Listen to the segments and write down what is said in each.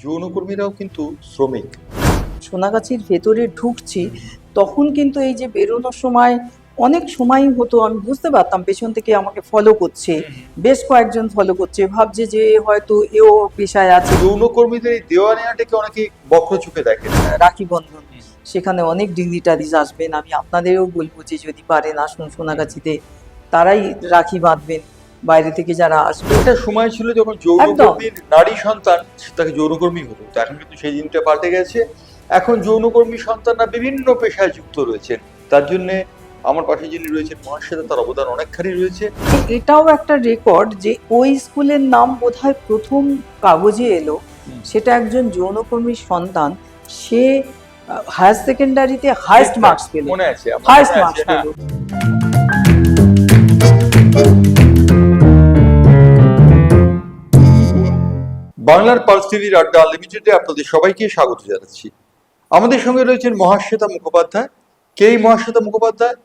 যৌনকর্মীরাও কিন্তু শ্রমিক। সোনাগাছির ভেতরে ঢুকছি তখন কিন্তু এই যে বেরোনোর সময় অনেক সময় হতো আমি বুঝতে পারতাম পেছন থেকে আমাকে ফলো করছে বেশ কয়েকজন ফলো করছে ভাবছে যে হয়তো এও পেশায় আছে। যৌনকর্মীদের এই দেওয়া নেওয়াটাকে অনেকে বক্র চোখে দেখেন। রাখি বন্ধন। সেখানে অনেক ডিগনিটারিজ আসবেন আমি আপনাদেরও বলব যে যদি পারেন আসুন সোনাগাছিতে তারাই রাখি বাঁধবেন। বাইরে থেকে যারা আসবে। একটা সময় ছিল যখন যৌনকর্মীর নারী সন্তান তাকে যৌনকর্মী হতো। তো এখন কিন্তু সেই দিনটা পাল্টে গেছে। এখন যৌনকর্মী সন্তানরা বিভিন্ন পেশায় যুক্ত রয়েছেন। তার জন্য আমার পাশে যিনি রয়েছেন মহাশ্বেতা তার অবদান অনেকখানি রয়েছে। এটাও একটা রেকর্ড যে ওই স্কুলের নাম বোধহয় প্রথম কাগজে এলো। সেটা একজন যৌনকর্মীর সন্তান। সে হায়ার সেকেন্ডারিতে হাইস্ট মার্কস পেল। মনে আছে হাইস্ট মার্কস। পেল। বাংলার পালস টিভির আড্ডা আনলিমিটেডে আপনাদের সবাইকে স্বাগত জানাচ্ছি। আমাদের সঙ্গে রয়েছেন মহাশ্বেতা মুখোপাধ্যায়। কে এই মহাশ্বেতা মুখোপাধ্যায়?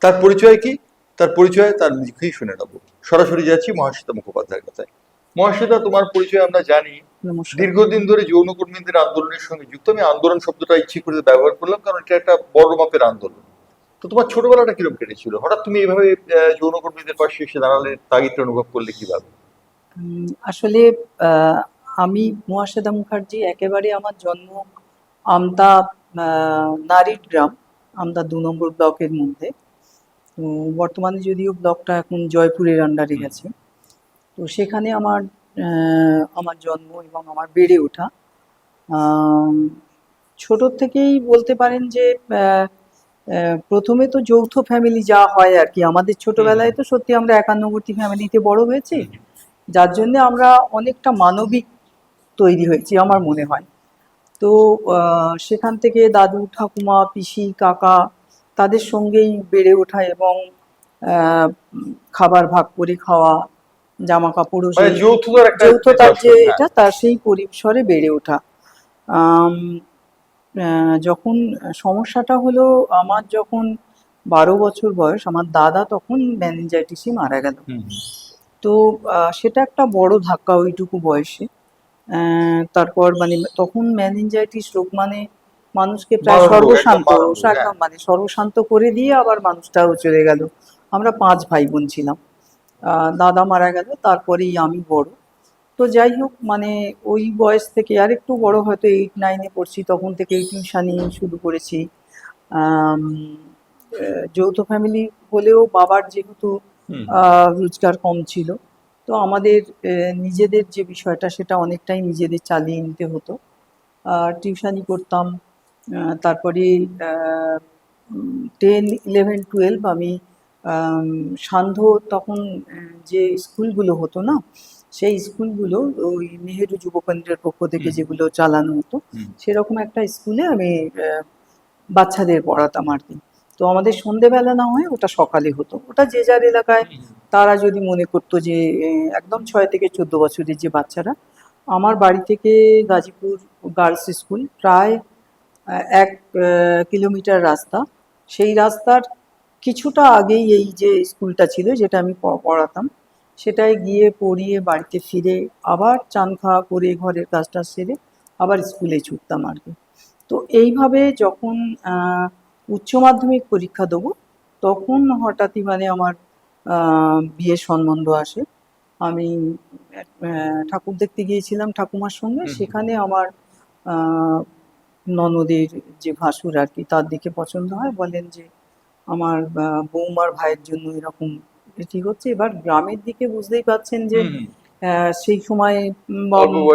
তার পরিচয় কি? তার পরিচয় তার মুখেই শুনে নেব। সরাসরি যাচ্ছি মহাশ্বেতা মুখোপাধ্যায়ের কথায় মহাশ্বেতা তোমার পরিচয় আমরা জানি। দীর্ঘদিন ধরে যৌনকর্মীদের আন্দোলনের সঙ্গে যুক্ত। আমি আন্দোলন শব্দটা ইচ্ছে করে ব্যবহার করলাম কারণ এটা একটা বড় মাপের আন্দোলন। তো তোমার ছোটবেলাটা কীরকম কেটেছিল? হঠাৎ তুমি এইভাবে যৌনকর্মীদের পাশে এসে দাঁড়ালে তাগিদটা অনুভব করলে কীভাবে? আসলে আহ, আমি মহাশ্বেতা মুখার্জি একেবারে আমার জন্ম আমতা নারীর গ্রাম আমতা দু নম্বর ব্লকের মধ্যে। তো বর্তমানে যদিও ব্লকটা এখন জয়পুরের আন্ডারে গেছে। তো সেখানে আমার আমার জন্ম এবং আমার বেড়ে ওঠা। ছোট থেকেই বলতে পারেন যে প্রথমে তো যৌথ ফ্যামিলি যা হয় আর কি। আমাদের ছোটবেলায় তো সত্যি আমরা একান্নবর্তী ফ্যামিলিতে বড় হয়েছি। যার জন্য আমরা অনেকটা মানবিক তৈরি হয়েছি আমার মনে হয়। তো আহ, সেখান থেকে দাদু ঠাকুমা পিসি কাকা তাদের সঙ্গেই বেড়ে ওঠা এবং খাবার ভাগ করে খাওয়া জামা কাপড়ও মানে যৌথতার যে হ্যাঁ। এটা তার সেই পরিসরে বেড়ে ওঠা। যখন সমস্যাটা হলো আমার যখন বারো বছর বয়স আমার দাদা তখন ম্যানেঞ্জাইটিসে মারা গেল। তো সেটা একটা বড় ধাক্কা ওইটুকু বয়সে। তারপর মানে তখন ম্যানেঞ্জাইটিস রোগ মানে মানুষকে প্রায় একদম সর্বশান্ত রোগ, হ্যাঁ। একদম মানে সর্বশান্ত করে দিয়ে আবার মানুষটাও চলে গেল। আমরা পাঁচ ভাই বোন ছিলাম দাদা মারা গেল তারপরেই আমি বড়। তো যাই হোক মানে ওই বয়স থেকে আর একটু বড় হয়তো এইট নাইনে পড়ছি তখন থেকেই টিউশানি শুরু করেছি। যৌথ ফ্যামিলি হলেও বাবার যেহেতু আহ, রোজগার কম ছিল তো আমাদের নিজেদের যে বিষয়টা সেটা অনেকটাই নিজেদের চালিয়ে নিতে হতো। আর টিউশানি করতাম তারপরে টেন ইলেভেন টুয়েলভ আমি আম, সান্ধ্য তখন যে স্কুলগুলো হতো না সেই স্কুলগুলো ওই নেহেরু যুব কেন্দ্রের পক্ষ থেকে যেগুলো চালানো হতো সেরকম একটা স্কুলে আমি বাচ্চাদের পড়াতাম আর কি। তো আমাদের সন্ধেবেলা না হয় ওটা সকালে হতো। ওটা যে যার এলাকায়। তারা যদি মনে করতো যে একদম ছয় থেকে চোদ্দ বছরের যে বাচ্চারা, আমার বাড়ি থেকে গাজীপুর গার্লস স্কুল প্রায় এক কিলোমিটার রাস্তা। সেই রাস্তার কিছুটা আগেই এই যে স্কুলটা ছিল, যেটা আমি পড়াতাম, সেটায় গিয়ে পড়িয়ে বাড়িতে ফিরে আবার চান খাওয়া করে ঘরের কাজটা সেরে আবার স্কুলে ছুটতাম আর কি। তো এইভাবে যখন উচ্চ মাধ্যমিক পরীক্ষা দেবো তখন হঠাৎই মানে আমার বিয়ের সম্বন্ধ আসে। আমি ঠাকুর দেখতে গিয়েছিলাম ঠাকুমার সঙ্গে সেখানে আমার ননদের যে ভাসুর আর কি তার দিকে পছন্দ হয়। বলেন যে আমার বৌমার ভাইয়ের জন্য এরকম ঠিক হচ্ছে। এবার গ্রামের দিকে বুঝতেই পাচ্ছেন যে সেই সময়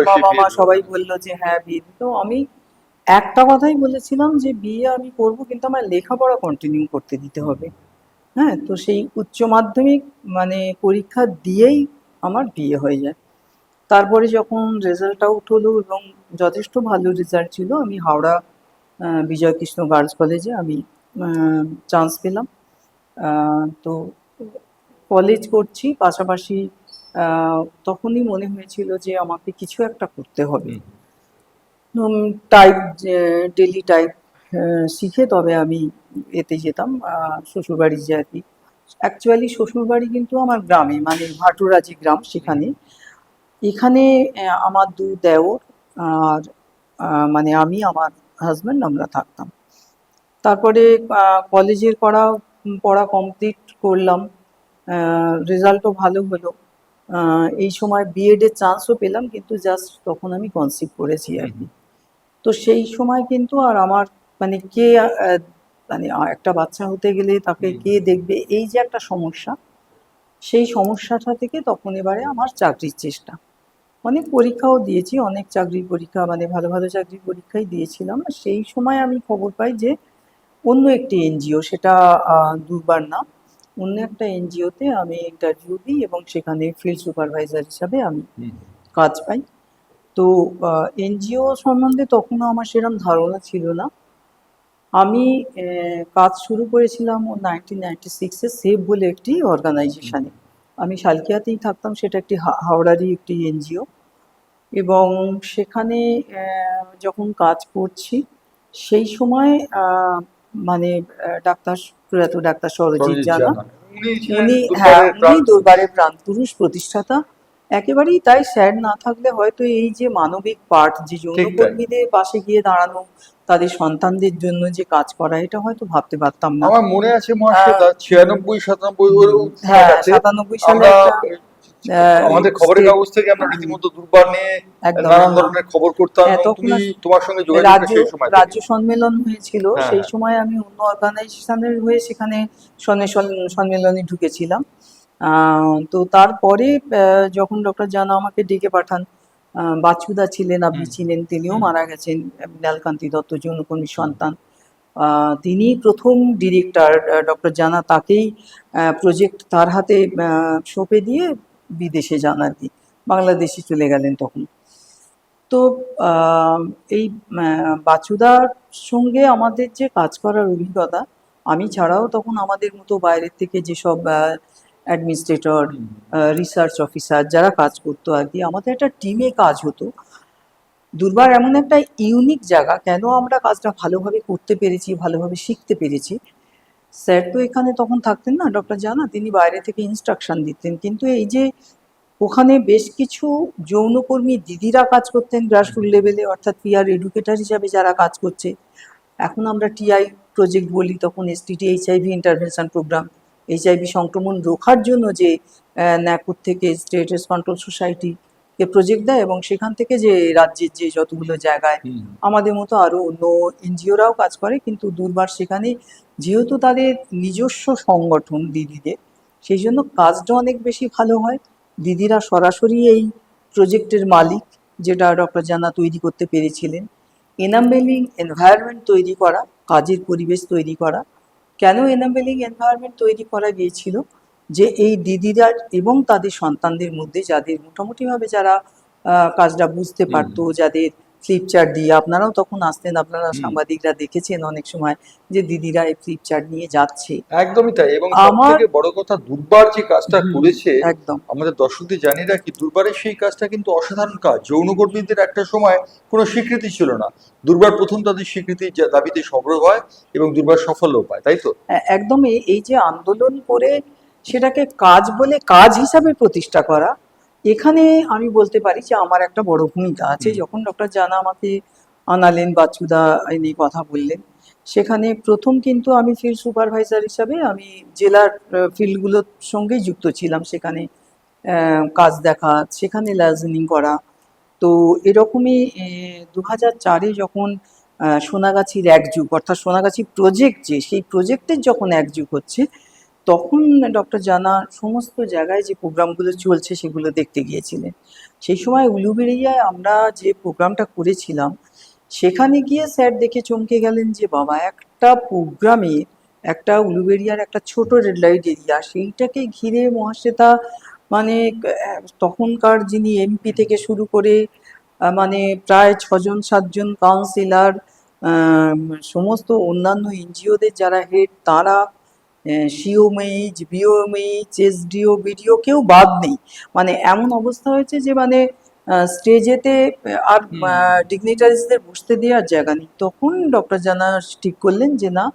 বাবা মা সবাই বলল যে হ্যাঁ বিয়ে দিতে তো আমি একটা কথাই বলেছিলাম যে বিয়ে আমি করব কিন্তু আমার লেখাপড়া কন্টিনিউ করতে দিতে হবে। হ্যাঁ তো সেই উচ্চ মাধ্যমিক মানে পরীক্ষা দিয়েই আমার বিয়ে হয়ে যায়। তারপরে যখন রেজাল্ট আউট হলো এবং যথেষ্ট ভালো রেজাল্ট ছিল আমি হাওড়া আহ, বিজয়কৃষ্ণ গার্লস কলেজে আমি চান্স পেলাম। তো কলেজ করছি পাশাপাশি তখনই মনে হয়েছিল যে আমাকে কিছু একটা করতে হবে। টাইপ ডেলি টাইপ শিখে তবে আমি এতে যেতাম শ্বশুরবাড়ি যে আর কি। অ্যাকচুয়ালি শ্বশুরবাড়ি কিন্তু আমার গ্রামে মানে ভাটুরা যে গ্রাম সেখানে। এখানে আমার দু দেওর আর মানে আমি, আমার হাজব্যান্ড আমরা থাকতাম। তারপরে কলেজের পড়া পড়া কমপ্লিট করলাম রেজাল্টও ভালো হলো। এই সময় বিএডের চান্সও পেলাম, কিন্তু জাস্ট তখন আমি কনসিভ করেছি আর কি। তো সেই সময় কিন্তু আর আমার মানে কে মানে একটা বাচ্চা হতে গেলে তাকে কে দেখবে? এই যে একটা সমস্যা সেই সমস্যাটা থেকে তখন এবারে আমার চাকরির চেষ্টা। অনেক পরীক্ষাও দিয়েছি অনেক চাকরির পরীক্ষা মানে ভালো ভালো চাকরির পরীক্ষাই দিয়েছিলাম। সেই সময় আমি খবর পাই যে অন্য একটি এনজিও সেটা দুবার না অন্য একটা এনজিওতে আমি ইন্টারভিউ দিই এবং সেখানে ফিল্ড সুপারভাইজার হিসাবে আমি কাজ পাই। তো এনজিও সম্বন্ধে তখনও আমার সেরকম ধারণা ছিল না। আমি কাজ শুরু করেছিলাম নাইনটিন নাইনটি সিক্সে সেভ বলে একটি অর্গানাইজেশানে। আমি শালকিয়াতেই থাকতাম সেটা একটি হাওড়ারই একটি এনজিও। এবং সেখানে যখন কাজ করছি সেই সময় আহ, মানে ডাক্তার প্রয়াত ডাক্তার সরজিৎ জানা উনি হ্যাঁ উনি দুর্বারের প্রাণপুরুষ প্রতিষ্ঠাতা। একেবারেই তাই স্যার না থাকলে হয়তো এই যে মানবিক পার্ট যে যৌনকর্মীদের পাশে গিয়ে দাঁড়ানো তাদের সন্তানদের জন্য যে কাজ করা এটা হয়তো ভাবতে পারতাম না। আমার মনে আছে মহাশ্বেতা ছিয়ানব্বই সাতানব্বই হ্যাঁ সাতানব্বই সালে আমাদের খবরের কাগজ থেকে আমরা রীতিমতো দুর্বার নিয়ে নানান ধরনের খবর করতাম হ্যাঁ, তুমি তোমার সঙ্গে যোগাযোগ সেই সময় রাজ্য সম্মেলন হয়েছিল। হ্যাঁ, সেই হ্যাঁ। সময় আমি অন্য অর্গানাইজেশনের হয়ে সেখানে সম্মেলনে ঢুকেছিলাম। তো তারপরে যখন ডক্টর জানা আমাকে ডেকে পাঠান বাচুদা ছিলেন আপনি ছিলেন তিনিও মারা গেছেন নীলকান্তি দত্ত যৌনকর্মী সন্তান। তিনি প্রথম ডিরেক্টর ডক্টর জানা তাকেই প্রজেক্ট তার হাতে সঁপে দিয়ে বিদেশে যান আর কি বাংলাদেশে চলে গেলেন তখন। তো এই বাচুদার সঙ্গে আমাদের যে কাজ করার অভিজ্ঞতা আমি ছাড়াও তখন আমাদের মতো বাইরের থেকে যেসব অ্যাডমিনিস্ট্রেটর রিসার্চ অফিসার যারা কাজ করতো আর কি আমাদের একটা টিমে কাজ হতো। দুর্বার এমন একটা ইউনিক জায়গা কেন আমরা কাজটা ভালোভাবে করতে পেরেছি ভালোভাবে শিখতে পেরেছি? স্যার তো এখানে তখন থাকতেন না ডক্টর জানা? তিনি বাইরে থেকে ইনস্ট্রাকশন দিতেন। কিন্তু এই যে ওখানে বেশ কিছু যৌনকর্মী দিদিরা কাজ করতেন গ্রাসরুট লেভেলে অর্থাৎ পিয়ার এডুকেটর হিসাবে যারা কাজ করছে। এখন আমরা টিআই প্রজেক্ট বলি তখন STT HIV intervention programme HIV সংক্রমণ রোখার জন্য যে ন্যাকুর থেকে স্টেট কন্ট্রোল সোসাইটি কে প্রজেক্ট দেয় এবং সেখান থেকে যে রাজ্যের যে যতগুলো জায়গায় আমাদের মতো আরও অন্য এনজিওরাও কাজ করে কিন্তু দুর্বার সেখানে যেহেতু তাদের নিজস্ব সংগঠন দিদিদের সেই জন্য কাজটা অনেক বেশি ভালো হয়। দিদিরা সরাসরি এই প্রজেক্টের মালিক যেটা ডক্টর জানা তৈরি করতে পেরেছিলেন। এনামেলিং এনভায়রনমেন্ট তৈরি করা কাজের পরিবেশ তৈরি করা কেন এনাবেলিং এনভায়রনমেন্ট তৈরি করা গিয়েছিল? যে এই দিদিরা এবং তাদের সন্তানদের মধ্যে যাদের মোটামুটিভাবে যারা কাজটা বুঝতে পারতো যাদের ফ্লিপচার্ট দিয়ে আপনারাও তখন আসতেন আপনারা সাংবাদিকরা দেখেছেন অনেক সময় যে দিদিরা এই ফ্লিপ ফ্লিপচার্ট নিয়ে যাচ্ছে। একদমই তাই এবং আমার- বড় কথা দুর্বার যে কাজটা করেছে একদম। আমাদের দর্শকদের জানি রাখি দুর্বারের সেই কাজটা কিন্তু অসাধারণ কাজ। যৌনকর্মীদের একটা সময় কোনো স্বীকৃতি ছিল না। দুর্বার প্রথম তাদের স্বীকৃতির যা- দাবিতে সংগ্রহ হয় এবং দুর্বার সফলও পায় তাই তো? এ- একদম এই- এই যে আন্দোলন করে সেটাকে কাজ বলে কাজ হিসাবে প্রতিষ্ঠা করা এখানে আমি বলতে পারি যে আমার একটা বড় ভূমিকা আছে। যখন ডক্টর জানা আমাকে আনালেন এই নিয়ে কথা বললেন সেখানে প্রথম কিন্তু আমি ফিল্ড সুপারভাইজার হিসাবে আমি জেলার ফিল্ডগুলোর সঙ্গেই যুক্ত ছিলাম। সেখানে কাজ দেখা সেখানে লার্জেনিং করা। তো এরকমই দু হাজার চারে যখন সোনাগাছির এক যুগ অর্থাৎ সোনাগাছি প্রজেক্ট যে সেই প্রজেক্টের যখন এক যুগ হচ্ছে তখন ডক্টর জানা সমস্ত জায়গায় যে প্রোগ্রামগুলো চলছে সেগুলো দেখতে গিয়েছিলেন। সেই সময় উলুবেড়িয়ায় আমরা যে প্রোগ্রামটা করেছিলাম, সেখানে গিয়ে স্যার দেখে চমকে গেলেন যে বাবা, একটা প্রোগ্রামে একটা উলুবেড়িয়ার একটা ছোট রেড লাইট এরিয়া সেইটাকে ঘিরে মহাশ্বেতা মানে তখনকার যিনি এমপি থেকে শুরু করে মানে প্রায় ছজন, সাতজন কাউন্সিলর সমস্ত অন্যান্য এনজিওদের যারা হেড তারা সিওমএইচ বিওএমএইচ এসডিও বিডিও কেউ বাদ নেই। মানে এমন অবস্থা হয়েছে যে মানে স্টেজেতে আর। ডিগনিটারিজদের বসতে দেওয়ার জায়গা নেই। তখন ডক্টর জানা ঠিক করলেন যে না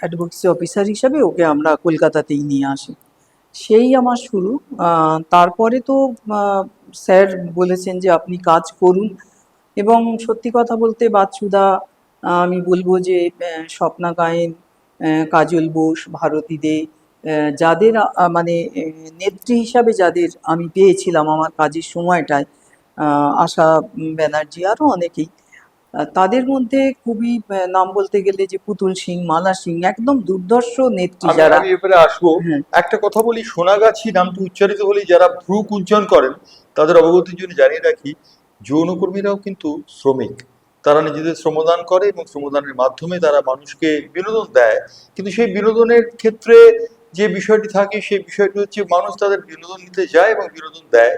অ্যাডভোকেসি অফিসার হিসাবে ওকে আমরা কলকাতাতেই নিয়ে আসি। সেই আমার শুরু। তারপরে তো স্যার বলেছেন যে আপনি কাজ করুন। এবং সত্যি কথা বলতে বাচ্চুদা আমি বলব যে স্বপ্না গায়েন কাজল বোস ভারতী দে যাদের মানে নেত্রী হিসাবে যাদের আমি পেয়েছিলাম আমার কাজের সময়টায় আশা ব্যানার্জি আরও অনেকেই তাদের মধ্যে খুবই নাম বলতে গেলে যে পুতুল সিং মালা সিং একদম দুর্ধর্ষ নেত্রী যারা আমি এবারে আসব হ্যাঁ। একটা কথা বলি সোনাগাছি নামটি উচ্চারিত হলে যারা ভ্রু কুঞ্চন করেন তাদের অবগতির জন্য জানিয়ে রাখি যৌনকর্মীরাও কিন্তু শ্রমিক তারা নিজেদের শ্রমদান করে এবং শ্রমদানের মাধ্যমে তারা মানুষকে বিনোদন দেয়। কিন্তু সেই বিনোদনের ক্ষেত্রে যে বিষয়টি থাকে সেই বিষয়টি হচ্ছে মানুষ তাদের বিনোদন নিতে যায় এবং বিনোদন দেয়।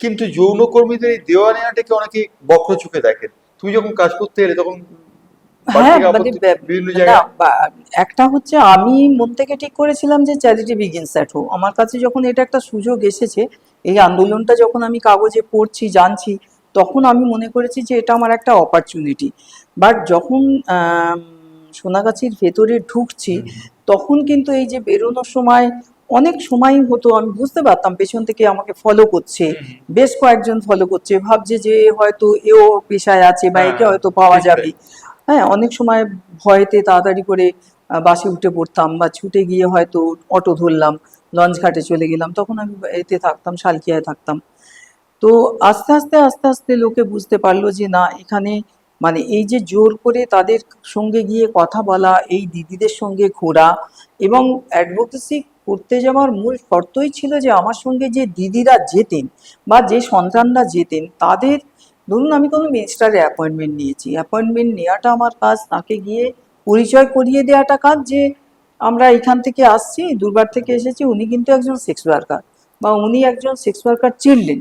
কিন্তু যৌনকর্মীদের এই দেওয়া নেওয়াটাকে অনেকে বক্র চোখে দেখেন। তুমি যখন কাজ করতে এলে তখন হ্যাঁ মানে একটা হচ্ছে আমি মন থেকে ঠিক করেছিলাম যে চ্যারিটি বিগিনস অ্যাট হোম আমার কাছে যখন এটা একটা সুযোগ এসেছে এই আন্দোলনটা যখন আমি কাগজে পড়ছি জানছি তখন আমি মনে করেছি যে এটা আমার একটা অপরচুনিটি বাট যখন সোনাগাছির ভেতরে ঢুকছি তখন কিন্তু এই যে বেরোনোর সময় অনেক সময় হতো আমি বুঝতে পারতাম পেছন থেকে আমাকে ফলো করছে বেশ কয়েকজন ফলো করছে ভাবছে যে হয়তো এও পেশায় আছে বা একে হ্যাঁ, হয়তো পাওয়া যাবে। হ্যাঁ অনেক সময় ভয়েতে তাড়াতাড়ি করে বাসে উঠে পড়তাম বা ছুটে গিয়ে হয়তো অটো ধরলাম লঞ্চ ঘাটে চলে গেলাম তখন আমি এতে থাকতাম শালকিয়ায় থাকতাম। তো আস্তে আস্তে আস্তে আস্তে লোকে বুঝতে পারল যে না, এখানে মানে এই যে জোর করে তাদের সঙ্গে গিয়ে কথা বলা, এই দিদিদের সঙ্গে ঘোরা এবং অ্যাডভোকেসি করতে যাওয়ার মূল শর্তই ছিল যে আমার সঙ্গে যে দিদিরা যেতেন বা যে সন্তানরা যেতেন, তাদের ধরুন আমি কোনো মিনিস্টারের অ্যাপয়েন্টমেন্ট নিয়েছি। অ্যাপয়েন্টমেন্ট নেওয়াটা আমার কাজ, তাকে গিয়ে পরিচয় করিয়ে দেওয়াটা কাজ যে আমরা এখান থেকে আসছি, দুর্বার থেকে এসেছি, উনি কিন্তু একজন সেক্স ওয়ার্কার বা উনি একজন সেক্স ওয়ার্কার চিনলেন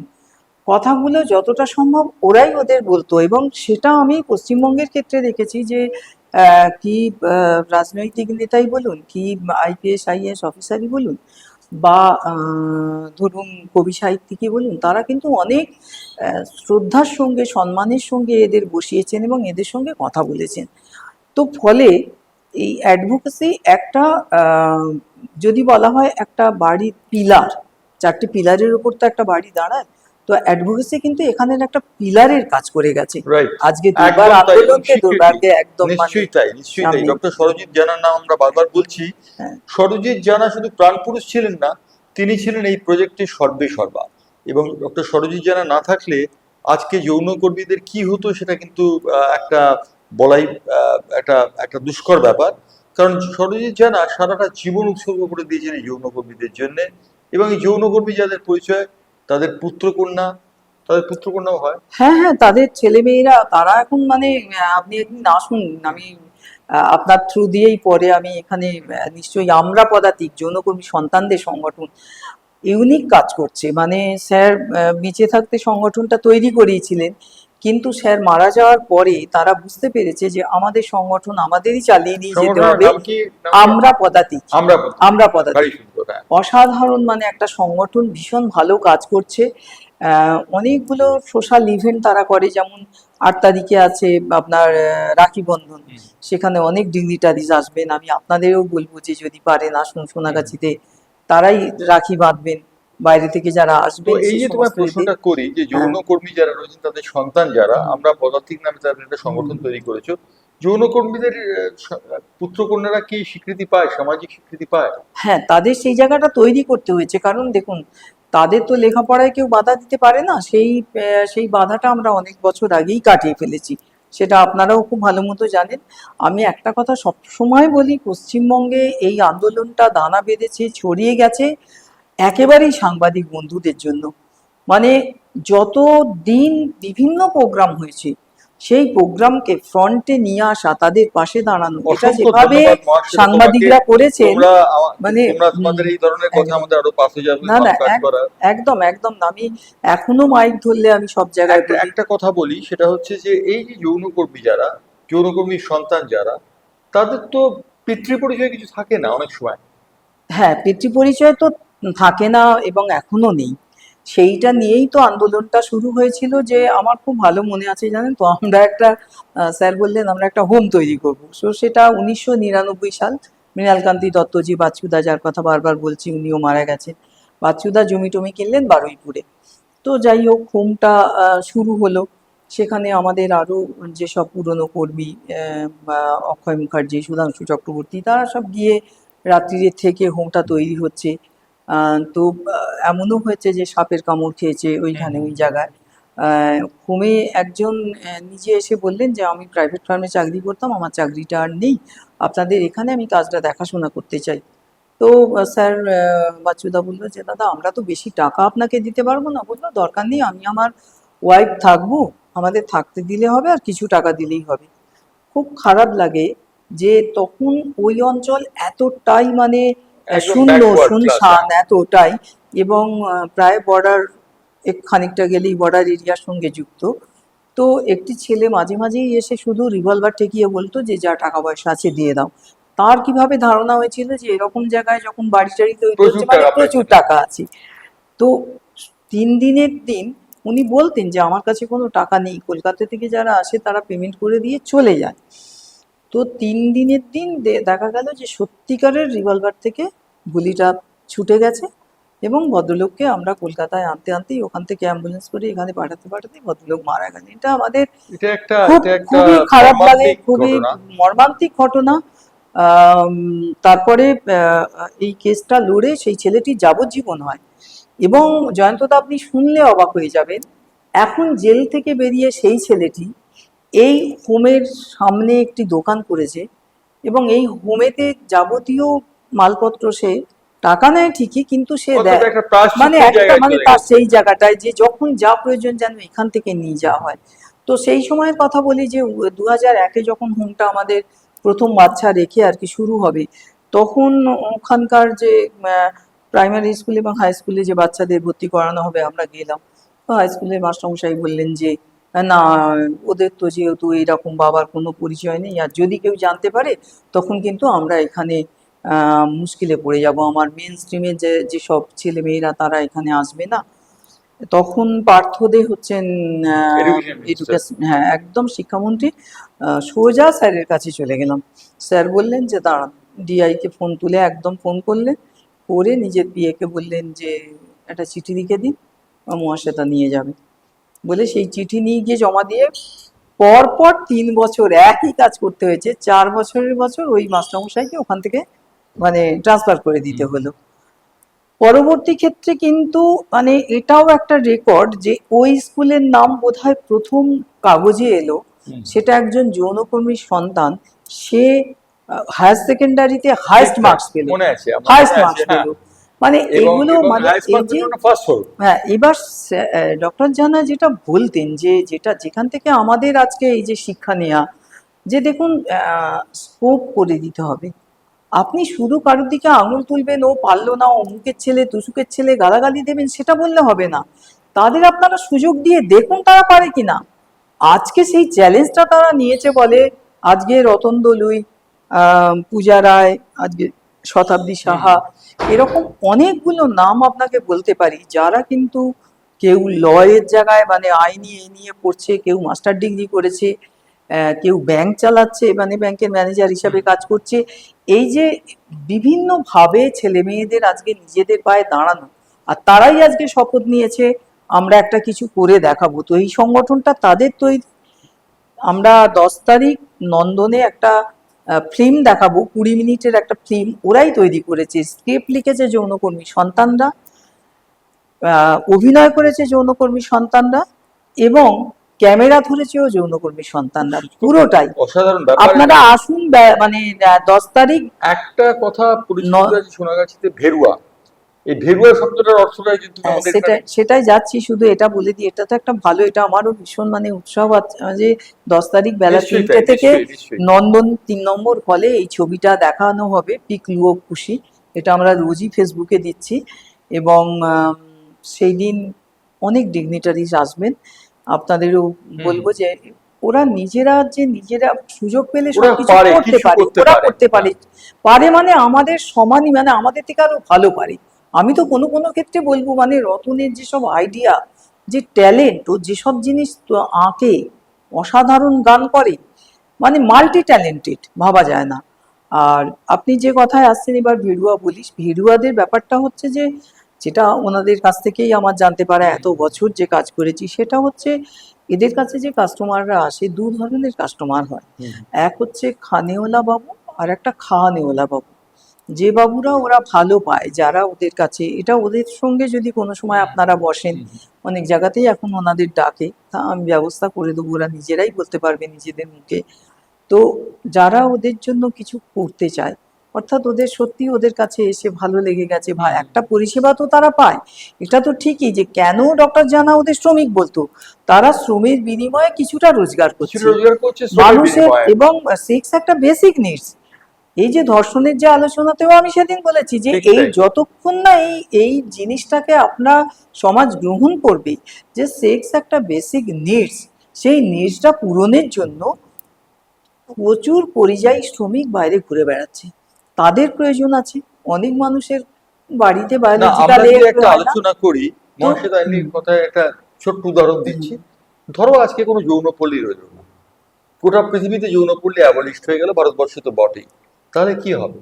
কথাগুলো যতটা সম্ভব ওরাই ওদের বলতো এবং সেটা আমি পশ্চিমবঙ্গের ক্ষেত্রে দেখেছি যে কি রাজনৈতিক নেতাই বলুন, কি আইপিএস আইএস অফিসারই বলুন বা ধরুন কবি সাহিত্যিকই বলুন, তারা কিন্তু অনেক শ্রদ্ধার সঙ্গে, সম্মানের সঙ্গে এদের বসিয়েছেন এবং এদের সঙ্গে কথা বলেছেন। তো ফলে এই অ্যাডভোকেসি একটা যদি বলা হয় একটা বাড়ির পিলার, চারটি পিলারের উপর তো একটা বাড়ি দাঁড়ায় তো অ্যাডভোকেসি কিন্তু এখানের একটা পিলারের কাজ করে গেছে। আজকে দুর্বার তাই, আন্দোলনকে। দুর্বারকে একদম মানে নিশ্চয়ই তাই নিশ্চয়ই তাই। ডক্টর সরজিৎ জানার নাম আমরা বারবার বলছি। হ্যাঁ। সরজিৎ জানা শুধু প্রাণপুরুষ ছিলেন না তিনি ছিলেন এই প্রজেক্টের সর্বে সর্বা। এবং ডক্টর সরজিৎ জানা না থাকলে আজকে যৌনকর্মীদের কি হতো সেটা কিন্তু একটা বলাই একটা একটা দুষ্কর ব্যাপার। কারণ সরজিৎ জানা সারাটা জীবন উৎসর্গ করে দিয়েছেন এই যৌনকর্মীদের জন্য। এবং এই যৌনকর্মী যাদের পরিচয় তাদের পুত্রকন্যা, তাদের পুত্রকন্যাও হয়? হ্যাঁ হ্যাঁ তাদের ছেলেমেয়েরা, তারা এখন মানে আপনি একদিন আসুন, আমি আপনার থ্রু দিয়েই পরে আমি এখানে নিশ্চয়ই আমরা পদাতিক, যৌনকর্মী সন্তানদের সংগঠন ইউনিক কাজ করছে। মানে স্যার বেঁচে থাকতে সংগঠনটা তৈরি করিয়েছিলেন কিন্তু স্যার মারা যাওয়ার পরে তারা বুঝতে পেরেছে যে আমাদের সংগঠন আমাদেরই চালিয়ে নিয়ে যেতে হবে? আমরা পদাতিক। আমরা পদাতিক। হ্যাঁ। অসাধারণ মানে একটা সংগঠন ভীষণ ভালো কাজ করছে। আহ, অনেকগুলো সোশ্যাল ইভেন্ট তারা করে যেমন আট তারিখে আছে আপনার রাখি বন্ধন। সেখানে অনেক ডিগনিটারিজ আসবেন। আমি আপনাদেরও বলব যে যদি পারেন আসুন সোনাগাছিতে। তারাই রাখি বাঁধবেন। বাইরে থেকে যারা আসবে এই যে তোমার প্রশ্নটা করি যে যৌনকর্মী যারা রয়েছেন তাদের সন্তান যারা আমরা পদাতিক নামে তাদের একটা সংগঠন তৈরি করেছ। যৌনকর্মীদের পুত্রকন্যারা কি স্বীকৃতি পায় সামাজিক স্বীকৃতি পায়? হ্যাঁ তাদের সেই জায়গাটা তৈরি করতে হয়েছে। কারণ দেখুন তাদের তো লেখাপড়ায় কেউ বাধা দিতে পারে না। সেই সেই বাধাটা আমরা অনেক বছর আগেই কাটিয়ে ফেলেছি। সেটা আপনারাও খুব ভালো মতো জানেন। আমি একটা কথা সবসময় বলি পশ্চিমবঙ্গে এই আন্দোলনটা দানা বেঁধেছে ছড়িয়ে গেছে। একেবারেই সাংবাদিক বন্ধুদের জন্য মানে যত দিন বিভিন্ন প্রোগ্রাম হয়েছে সেই প্রোগ্রামকে ফ্রন্টে নিয়ে আসা তাদের পাশে দাঁড়ানো এটা যেভাবে সাংবাদিকরা। করেছেন মানে এই ধরনের কথা একদম। আমাদের আরও পাশে যাবে না, না, একদম একদম আমি এখনও মাইক ধরলে আমি সব জায়গায় একটা একটা কথা বলি সেটা হচ্ছে যে এই যে যৌনকর্মী যারা যৌনকর্মীর সন্তান যারা তাদের তো পিতৃ পরিচয় কিছু থাকে না অনেক সময় হ্যাঁ পিতৃ পরিচয় তো থাকে না এবং এখনও নেই। সেইটা নিয়েই তো আন্দোলনটা শুরু হয়েছিল যে আমার খুব ভালো মনে আছে জানেন তো? আমরা একটা স্যার বললেন, আমরা একটা হোম তৈরি করব। সো সেটা উনিশশো নিরানব্বই সাল মৃণালকান্তি দত্তজি বাচ্চুদা যার কথা বারবার বলছি, উনিও মারা গেছেন। বাচ্চুদা জমি টমি কিনলেন বারুইপুরে। তো যাই হোক, হোমটা শুরু হলো। সেখানে আমাদের আরও যেসব পুরনো কর্মী অক্ষয় মুখার্জি, সুধাংশু চক্রবর্তী, তারা সব গিয়ে রাত্রিরে থেকে হোমটা তৈরি হচ্ছে। তো এমনও হয়েছে যে সাপের কামড় খেয়েছে ওইখানে ওই জায়গায়। হোমে একজন নিজে এসে বললেন যে আমি প্রাইভেট ফার্মে চাকরি করতাম আমার চাকরিটা আর নেই। আপনাদের এখানে আমি কাজটা দেখাশোনা করতে চাই। তো স্যার বাচ্চুদা বলল যে দাদা আমরা তো বেশি টাকা আপনাকে দিতে পারব না। বলল দরকার নেই আমি আমার ওয়াইফ থাকব। আমাদের থাকতে দিলে হবে আর কিছু টাকা দিলেই হবে। খুব খারাপ লাগে যে তখন ওই অঞ্চল এতটাই মানে শূন্য শুনশান এতটাই এবং প্রায় বর্ডার এক খানিকটা গেলেই বর্ডার এরিয়ার সঙ্গে যুক্ত। তো একটি ছেলে মাঝে মাঝেই এসে শুধু রিভলভার ঠেকিয়ে বলতো যে যা টাকা পয়সা আছে দিয়ে দাও। তার কীভাবে ধারণা হয়েছিল যে এরকম জায়গায় যখন বাড়ি টাড়ি তৈরি হচ্ছে মানে প্রচুর টাকা আছে। তো তিন দিনের দিন উনি বলতেন যে আমার কাছে কোনো টাকা নেই। কলকাতা থেকে যারা আসে তারা পেমেন্ট করে দিয়ে চলে যায়। তো তিন দিনের দিন দেখা গেল যে সত্যিকারের রিভলভার থেকে গুলিটা ছুটে গেছে এবং ভদ্রলোককে আমরা কলকাতায় আনতে আনতেই ওখান থেকে অ্যাম্বুলেন্স করে এখানে পাঠাতে পাঠাতে ভদ্রলোক মারা গেলেন এটা আমাদের খুবই খারাপ লাগে মর্মান্তিক খুবই ঘটনা। মর্মান্তিক ঘটনা তারপরে এই কেসটা লড়ে সেই ছেলেটি যাবজ্জীবন হয় এবং জয়ন্তদা আপনি শুনলে অবাক হয়ে যাবেন এখন জেল থেকে বেরিয়ে সেই ছেলেটি এই হোমের সামনে একটি দোকান করেছে এবং এই হোমেতে যাবতীয় মালপত্র সে টাকা নেয় ঠিকই কিন্তু সে দেয়। মানে একটা মানে তার সেই জায়গাটায় যে যখন যা প্রয়োজন যেন এখান থেকে নিয়ে যাওয়া হয়। তো সেই সময়ের কথা বলি যে দু হাজার একে যখন হোমটা আমাদের প্রথম বাচ্চা রেখে আর কি শুরু হবে তখন ওখানকার যে প্রাইমারি স্কুল এবং হাই স্কুলে যে বাচ্চাদের ভর্তি করানো হবে আমরা গেলাম। তো হাই স্কুলের মাস্টারমশাই বললেন যে না ওদের তো যেহেতু এরকম বাবার কোনো পরিচয় নেই আর যদি কেউ জানতে পারে তখন কিন্তু আমরা এখানে মুশকিলে পড়ে যাব। আমার মেন স্ট্রিমের যে যেসব ছেলে মেয়েরা তারা এখানে আসবে না। তখন পার্থদে হচ্ছেন এডুকেশন হ্যাঁ একদম শিক্ষামন্ত্রী। সোজা স্যারের কাছে চলে গেলাম। স্যার বললেন যে দাঁড়ান ডিআইকে ফোন তুলে একদম ফোন করলেন। করে নিজের পিএ কে বললেন যে একটা চিঠি লিখে দিন। মহাশ্বেতা নিয়ে যাবে। বলে সেই চিঠি নিয়ে গিয়ে জমা দিয়ে পরপর তিন বছর একই কাজ করতে হয়েছে। চার বছরের বছর ওই মাস্টারমশাইকে ওখান থেকে মানে ট্রান্সফার করে দিতে হলো। পরবর্তী ক্ষেত্রে কিন্তু মানে এটাও একটা রেকর্ড যে ওই স্কুলের নাম বোধহয় প্রথম কাগজে এলো। সেটা একজন যৌনকর্মীর সন্তান। সে হায়ার সেকেন্ডারিতে হাইস্ট মার্কস পেল। Highest marks. পেল। মানে এগুলো মানে। হ্যাঁ এবার ডক্টর জানা যেটা বলতেন যে যেটা যেখান থেকে আমাদের আজকে এই যে শিক্ষা নেওয়া যে দেখুন স্কোপ করে দিতে হবে। আপনি শুধু কারোর দিকে আঙুল তুলবেন ও পারল না অমুকের ছেলে তুসুকের ছেলে গালাগালি দেবেন সেটা বললে হবে না। তাদের আপনারা সুযোগ দিয়ে দেখুন তারা পারে কিনা আজকে সেই চ্যালেঞ্জটা তারা নিয়েছে বলে আজকে রতন দলুই আহ, পূজা রায় আজকে শতাব্দী সাহা এরকম অনেকগুলো নাম আপনাকে বলতে পারি যারা কিন্তু কেউ লয়ের জায়গায় মানে আইনি এ নিয়ে পড়ছে কেউ মাস্টার ডিগ্রি করেছে কেউ ব্যাংক চালাচ্ছে মানে ব্যাংকের ম্যানেজার হিসাবে কাজ করছে এই যে বিভিন্নভাবে ছেলে মেয়েদের আজকে নিজেদের পায়ে দাঁড়ানো আর তারাই আজকে শপথ নিয়েছে আমরা একটা কিছু করে দেখাবো। তো এই সংগঠনটা তাদের তৈরি। আমরা দশ তারিখ নন্দনে একটা ফিল্ম দেখাবো কুড়ি মিনিটের একটা ফিল্ম ওরাই তৈরি করেছে। স্ক্রিপ্ট লিখেছে যৌনকর্মী সন্তানরা অভিনয় করেছে যৌনকর্মী সন্তানরা এবং ক্যামেরা ধরেছেও যৌনকর্মী সন্তানরা। পুরোটাই। অসাধারণ আপনারা আসুন মানে দশ তারিখ একটা কথা শোনা গেছে ভেরুয়া। এই ভেরুয়া শব্দটার অর্থটা কিন্তু হ্যাঁ, সেটাই সেটাই যাচ্ছি শুধু এটা বলে দিই এটা তো একটা ভালো এটা আমারও ভীষণ মানে উৎসব আছে যে দশ তারিখ বেলা তিনটে থেকে। নন্দন তিন নম্বর হলে এই ছবিটা দেখানো হবে পিক লুও খুশি এটা আমরা রোজই ফেসবুকে দিচ্ছি এবং সেই দিন অনেক ডিগনিটারিজ আসবেন আপনাদেরও বলব যে ওরা নিজেরা যে নিজেরা সুযোগ পেলে সবকিছু করতে পারে ওরা। করতে পারে পারে মানে আমাদের সমানই মানে আমাদের থেকে আরও ভালো পারে আমি তো কোনো কোনো ক্ষেত্রে বলব মানে রতনের যেসব আইডিয়া যে ট্যালেন্ট ও যেসব জিনিস তো আঁকে অসাধারণ গান করে মানে মাল্টি ট্যালেন্টেড ভাবা যায় না। আর আপনি যে কথায় আসছেন এবার ভিড়ুয়া বলিস ভিড়ুয়াদের ব্যাপারটা হচ্ছে যে যেটা ওনাদের কাছ থেকেই আমার জানতে পারা এত বছর যে কাজ করেছি সেটা হচ্ছে এদের কাছে যে কাস্টমাররা আসে দু ধরনের কাস্টমার হয়। এক হচ্ছে খানেওয়ালা বাবু আর একটা খাওয়ানেওয়ালা বাবু। যে বাবুরা ওরা ভালো পায় যারা ওদের কাছে এটা ওদের সঙ্গে যদি কোনো সময় আপনারা বসেন অনেক জায়গাতেই এখন ওনাদের ডাকে তা আমি ব্যবস্থা করে দেবো ওরা নিজেরাই বলতে পারবে নিজেদের মুখে। তো যারা ওদের জন্য কিছু করতে চায় অর্থাৎ ওদের সত্যি ওদের কাছে এসে ভালো লেগে গেছে ভাই একটা পরিষেবা তো তারা পায়। এটা তো ঠিকই যে কেন ডক্টর জানা ওদের শ্রমিক বলতো? তারা শ্রমের বিনিময়ে কিছুটা রোজগার করছে। মানুষের এবং সেক্স একটা বেসিক নিডস এই যে ধর্ষণের যে আলোচনাতেও আমি সেদিন বলেছি যে এই যতক্ষণ না এই এই জিনিসটাকে আপনার সমাজ গ্রহণ করবে যে সেক্স একটা বেসিক নিডস সেই নিডসটা পূরণের জন্য প্রচুর পরিযায়ী শ্রমিক বাইরে ঘুরে বেড়াচ্ছে। তাদের প্রয়োজন আছে। অনেক মানুষের বাড়িতে একটা আলোচনা করি কথায় একটা ছোট্ট উদাহরণ দিচ্ছি। ধরো আজকে কোনো যৌনপল্লী রইল না গোটা পৃথিবীতে যৌনপল্লী অ্যাবলিস্ট হয়ে গেল ভারতবর্ষে তো বটেই। তাহলে কি হবে?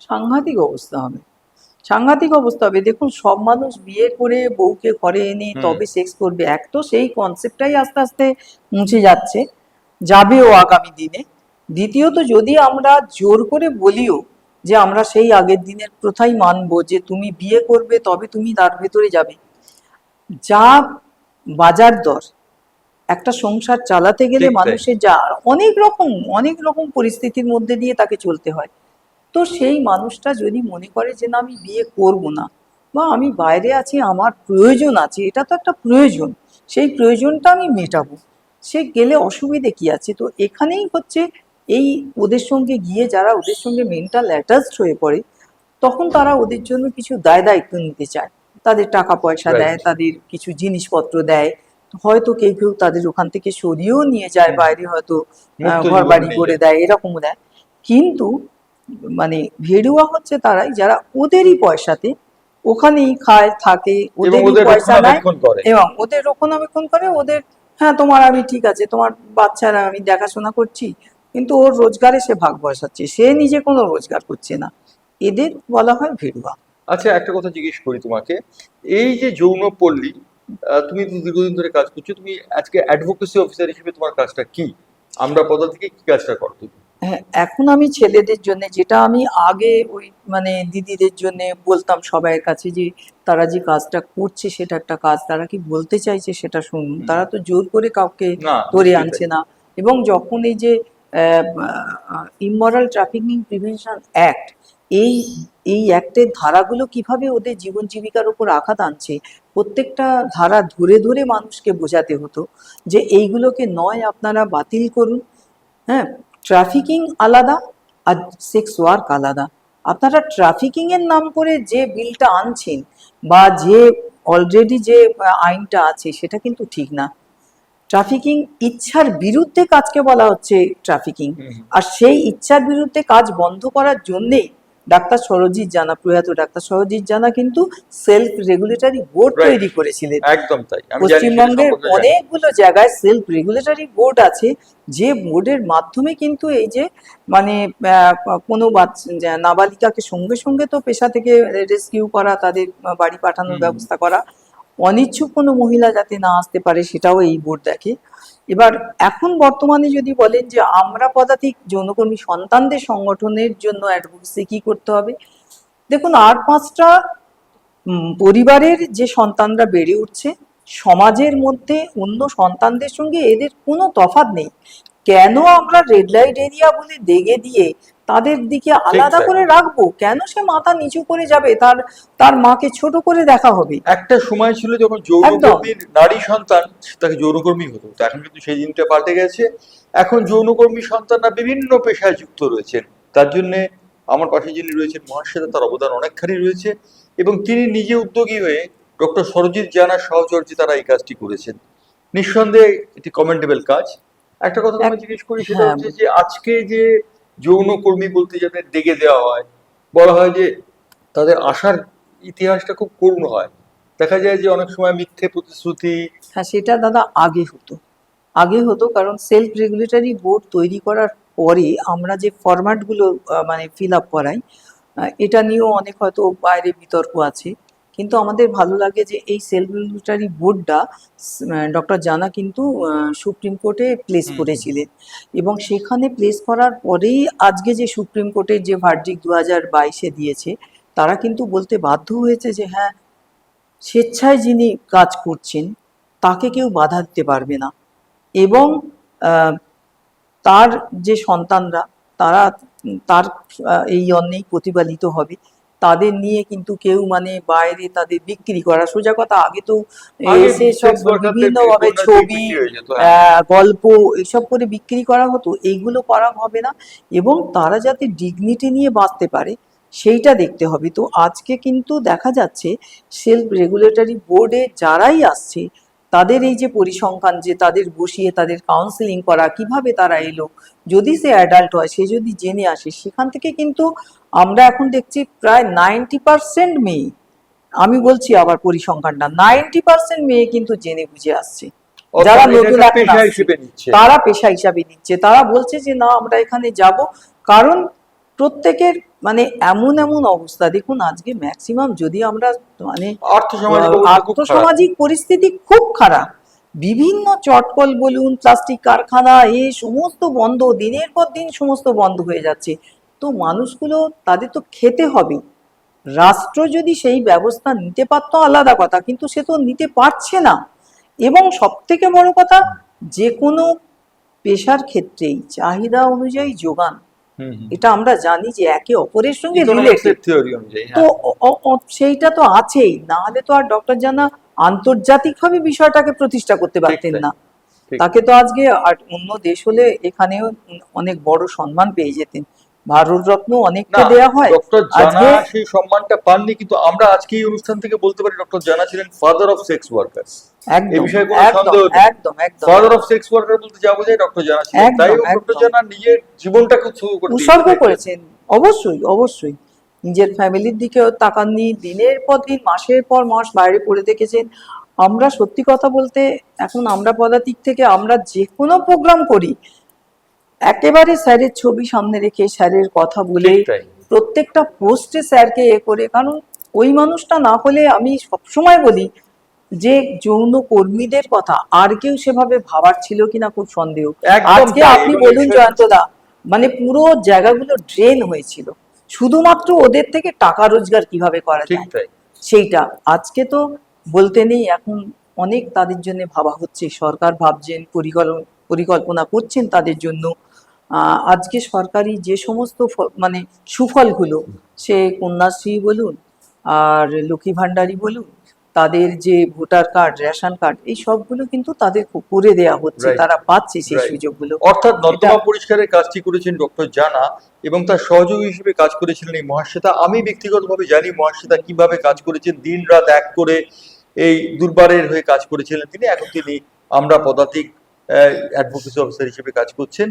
সাংঘাতিক অবস্থা হবে। সাংঘাতিক অবস্থা হবে। দেখুন সব মানুষ বিয়ে করে বউকে ঘরে এনে তবে সেক্স করবে। এক তো সেই কনসেপ্টটাই আস্তে আস্তে মুছে যাচ্ছে যাবেও আগামী দিনে। দ্বিতীয়ত যদি আমরা জোর করে বলিও যে আমরা সেই আগের দিনের প্রথাই মানবো যে তুমি বিয়ে করবে তবে তুমি তার ভেতরে যাবে। যা বাজার দর একটা সংসার চালাতে গেলে মানুষের যা অনেক রকম অনেক রকম পরিস্থিতির মধ্যে দিয়ে তাকে চলতে হয়। তো সেই মানুষটা যদি মনে করে যে না আমি বিয়ে করব না বা আমি বাইরে আছি আমার প্রয়োজন আছে এটা তো একটা প্রয়োজন সেই প্রয়োজনটা আমি মেটাবো সে গেলে অসুবিধে কি আছে? তো এখানেই হচ্ছে এই ওদের সঙ্গে গিয়ে যারা ওদের সঙ্গে মেন্টাল অ্যাটাচড হয়ে পড়ে তখন তারা ওদের জন্য কিছু দায় দায়িত্ব নিতে চায়। তাদের টাকা পয়সা দেয় তাদের কিছু জিনিসপত্র দেয় হয়তো কেউ কেউ তাদের ওখান থেকে সরিয়েও নিয়ে যায় বাইরে হয়তো ঘর বাড়ি করে দেয় এরকমও দেয়। কিন্তু মানে ভেড়ুয়া হচ্ছে তারাই যারা ওদেরই পয়সাতে ওখানেই খায় থাকে ওদেরই ওদের পয়সা নেয় এবং ওদের রক্ষণাবেক্ষণ করে ওদের হ্যাঁ তোমার আমি ঠিক আছে তোমার বাচ্চারা আমি দেখাশোনা করছি কিন্তু ওর রোজগারে সে ভাগ বসাচ্ছে সে নিজে কোনো রোজগার করছে না। এদের বলা হয় ভেড়ুয়া। আচ্ছা একটা কথা জিজ্ঞেস করি তোমাকে। এই যে যৌনপল্লী তুমি তো দীর্ঘদিন ধরে কাজ করছ তুমি আজকে অ্যাডভোকেসি অফিসার হিসেবে তোমার কাজটা কি? আমরা পদা থেকে কি কাজটা করো তুমি? হ্যাঁ এখন আমি ছেলেদের জন্য যেটা আমি আগে ওই মানে দিদিদের জন্য বলতাম সবাইয়ের কাছে যে তারা যে কাজটা করছে সেটা একটা কাজ তারা কি বলতে চাইছে সেটা শুনুন। তারা তো জোর করে কাউকে ধরে আনছে না। এবং যখন এই যে ইমরাল ট্রাফিকিং প্রিভেনশন অ্যাক্ট এই এই অ্যাক্টের ধারাগুলো কীভাবে ওদের জীবন জীবিকার উপর আঘাত আনছে? প্রত্যেকটা ধারা ধরে ধরে মানুষকে বোঝাতে হতো যে এইগুলোকে নয় আপনারা বাতিল করুন। হ্যাঁ ট্রাফিকিং আলাদা আর সেক্স ওয়ার্ক আলাদা। আপনারা ট্রাফিকিং এর নাম করে যে বিলটা আনছেন বা যে অলরেডি যে আইনটা আছে সেটা কিন্তু ঠিক না। ট্রাফিকিং ইচ্ছার বিরুদ্ধে কাজকে বলা হচ্ছে ট্রাফিকিং। আর সেই ইচ্ছার বিরুদ্ধে কাজ বন্ধ করার জন্যেই ডাক্তার সরজিৎ জানা প্রয়াত ডাক্তার সরজিৎ জানা কিন্তু সেলফ রেগুলেটরি বোর্ড তৈরি করেছিলেন। একদম তাই পশ্চিমবঙ্গের অনেকগুলো জায়গায় সেলফ রেগুলেটরি বোর্ড আছে যে বোর্ডের মাধ্যমে কিন্তু এই যে মানে কোনো নাবালিকাকে সঙ্গে সঙ্গে তো পেশা থেকে রেস্কিউ করা তাদের বাড়ি পাঠানোর ব্যবস্থা করা অনিচ্ছুক কোনো মহিলা যাতে না আসতে পারে সেটাও এই বোর্ড দেখে। এবার এখন বর্তমানে যদি বলেন যে আমরা পদাতিক যৌনকর্মী সন্তানদের সংগঠনের জন্য অ্যাডভোকেসি কি করতে হবে? দেখুন, আর পাঁচটা পরিবারের যে সন্তানরা বেড়ে উঠছে, সমাজের মধ্যে অন্য সন্তানদের সঙ্গে এদের কোনো তফাৎ নেই। কেন আমরা রেড লাইট এরিয়া বলে দেগে দিয়ে তাদের দিকে আলাদা করে রাখব। কেন সে মাথা নিচু করে যাবে? তার তার মাকে ছোট করে দেখা হবে। একটা সময় ছিল যখন যৌনকর্মীর নারী সন্তান তাকে যৌনকর্মী হতো। এখন কিন্তু সেই জিনিসটা পাল্টে গেছে। এখন যৌনকর্মী সন্তানরা বিভিন্ন পেশায় যুক্ত রয়েছেন। তার জন্য আমার পাশে যিনি রয়েছেন মহাশ্বেতা তার অবদান অনেকখানি রয়েছে। এবং তিনি নিজে উদ্যোগী হয়ে ডক্টর সরজিৎ জানার সহচর্যে তারা এই কাজটি করেছেন। নিঃসন্দেহে এটি কমেন্টেবল কাজ। একটা কথা আমি জিজ্ঞেস করি সেটা হ্যাঁ। হচ্ছে যে আজকে যে যৌনকর্মী বলতে যাদের ডেকে দেওয়া হয়, বলা হয় যে তাদের আসার ইতিহাসটা খুব করুণ হয়। দেখা যায় যে অনেক সময় মিথ্যে প্রতিশ্রুতি। হ্যাঁ সেটা দাদা আগে হতো। আগে হতো কারণ সেলফ রেগুলেটরি বোর্ড তৈরি করার পরে আমরা যে ফরম্যাটগুলো মানে ফিল আপ করাই এটা নিয়েও অনেক হয়তো বাইরে বিতর্ক আছে। কিন্তু আমাদের ভালো লাগে যে এই সেলফ রেগুলেটরি বোর্ডটা ডক্টর জানা কিন্তু সুপ্রিম কোর্টে প্লেস করেছিলেন। এবং সেখানে প্লেস করার পরেই আজকে যে সুপ্রিম কোর্টের যে ভার্ডিক দু হাজার বাইশে দিয়েছে তারা কিন্তু বলতে বাধ্য হয়েছে যে হ্যাঁ স্বেচ্ছায় যিনি কাজ করছেন তাকে কেউ বাধা দিতে পারবে না। এবং তার যে সন্তানরা তারা তার এই অন্যেই প্রতিপালিত হবে। তাদের নিয়ে কিন্তু কেউ মানে বাইরে তাদের বিক্রি করা সোজা কথা। আগে তো এসে সব বিভিন্নভাবে ছবি হয়ে গল্প এসব করে বিক্রি করা হতো এইগুলো করা হবে না। এবং তারা যাতে ডিগনিটি নিয়ে বাঁচতে পারে সেইটা দেখতে হবে। তো আজকে কিন্তু দেখা যাচ্ছে সেলফ রেগুলেটরি বোর্ডে যারাই আসছে তাদের এই যে পরিসংখ্যান যে তাদের বসিয়ে তাদের কাউন্সিলিং করা কীভাবে তারা এলো যদি সে অ্যাডাল্ট হয় সে যদি জেনে আসে সেখান থেকে কিন্তু আমরা এখন দেখছি প্রায় নাইনটি পার্সেন্ট মেয়ে। আমি বলছি আবার পরিসংখ্যানটা নাইনটি পার্সেন্ট মেয়ে কিন্তু জেনে বুঝে আসছে। যারা নতুন তারা পেশা হিসাবে নিচ্ছে। তারা বলছে যে না আমরা এখানে যাব। কারণ প্রত্যেকের মানে এমন এমন অবস্থা। দেখুন আজকে ম্যাক্সিমাম যদি আমরা মানে আর্থসামাজিক পরিস্থিতি খুব খারাপ। বিভিন্ন চটকল বলুন প্লাস্টিক কারখানা এ সমস্ত বন্ধ দিনের পর দিন সমস্ত বন্ধ হয়ে যাচ্ছে। তো মানুষগুলো তাদের তো খেতে হবে। রাষ্ট্র যদি সেই ব্যবস্থা নিতে পারতো আলাদা কথা। কিন্তু সে তো নিতে পারছে না। এবং সব থেকে বড় কথা যে কোনো পেশার ক্ষেত্রেই চাহিদা অনুযায়ী যোগান। এটা আমরা জানি যে একে অপরের সঙ্গে তো হ্যাঁ। অ- সেইটা তো আছেই। না হলে তো আর ডক্টর জানা আন্তর্জাতিকভাবে বিষয়টাকে প্রতিষ্ঠা করতে পারতেন না। তাকে তো আজকে আর অন্য দেশ হলে এখানেও অনেক বড় সম্মান পেয়ে যেতেন। ভারত রত্ন অনেককে দেয়া হয়। ডক্টর জানা সেই সম্মানটা পাননি কিন্তু আমরা আজকে এই অনুষ্ঠান থেকে বলতে পারি ডক্টর জানা ছিলেন ফাদার অফ সেক্স ওয়ার্কার্স একদম বিষয়ে কোনো সন্দেহ একদম একদম। ফাদার অফ সেক্স ওয়ার্কার বলতে যা বোঝায় ডক্টর জানা ছিলেন। তাই ডক্টর জানা নিজের জীবনটাকে উৎসর্গ করে উৎসর্গ করেছেন। অবশ্যই অবশ্যই। নিজের ফ্যামিলির দিকেও তাকাননি। দিনের পর দিন মাসের পর মাস বাইরে পড়ে দেখেছেন। আমরা সত্যি কথা বলতে এখন আমরা পদাতিক থেকে আমরা যে কোনো প্রোগ্রাম করি একেবারে স্যারের ছবি সামনে রেখে স্যারের কথা বলে প্রত্যেকটা পোস্টে স্যারকে এ করে কারণ ওই মানুষটা না হলে আমি সবসময় বলি যে যৌন কর্মীদের কথা আর কেউ সেভাবে ভাবার ছিল কিনা খুব সন্দেহ। আজকে আপনি বলুন জয়ন্তদা মানে পুরো জায়গাগুলো ড্রেন হয়েছিল শুধুমাত্র ওদের থেকে টাকা রোজগার কীভাবে করা যায়? সেইটা। আজকে তো বলতে নেই এখন অনেক তাদের জন্য ভাবা হচ্ছে। সরকার ভাবছেন পরিকল্পনা করছেন তাদের জন্য। আজকে সরকারি যে সমস্ত মানে সুফলগুলো সে কন্যাশ্রী বলুন আর লক্ষ্মী ভান্ডারী বলুন তাদের যে ভোটার কার্ড রেশন কার্ড এই সবগুলো কিন্তু তাদের করে দেয়া হচ্ছে তারা পাচ্ছে সেই সুযোগগুলো। অর্থাৎ নর্দমা পরিষ্কারের কাজটি করেছেন ডক্টর জানা এবং তার সহযোগী হিসেবে কাজ করেছিলেন এই মহাশ্বেতা। আমি ব্যক্তিগতভাবে জানি মহাশ্বেতা কীভাবে কাজ করেছেন দিন রাত এক করে এই দুর্বারের হয়ে কাজ করেছিলেন তিনি। এখন তিনি আমরা পদাতিক অ্যাডভোকেসি অফিসার হিসেবে কাজ করছেন।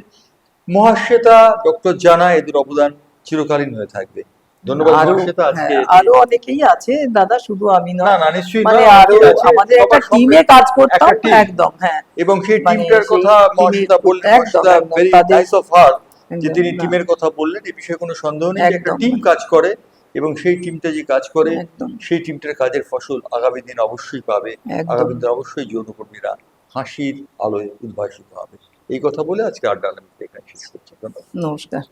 মহাশ্বেতা ডক্টর জানা এদের অবদান চিরকালীন হয়ে থাকবে। ধন্যবাদ মহাশ্বেতা আজকে হ্যাঁ, আরও অনেকেই আছে দাদা শুধু আমি না না নিশ্চয়ই মানে আরও আমাদের একটা টিমে কাজ করতাম একদম হ্যাঁ। এবং সেই মানে টিমটার কথা মহাশ্বেতা বললেন Mahasweta very nice of her যে তিনি টিমের কথা বললেন এ বিষয়ে কোনো সন্দেহ নেই একটা টিম কাজ করে এবং সেই টিমটা যে কাজ করে সেই টিমটার কাজের ফসল আগামী দিন অবশ্যই পাবে। আগামী দিন অবশ্যই যৌনকর্মীরা হাসির আলোয় উদ্ভাসিত হবে। এই কথা বলে আজকে আড্ডা আলামিত এখানে শেষ করছি। ধন্যবাদ। নমস্কার।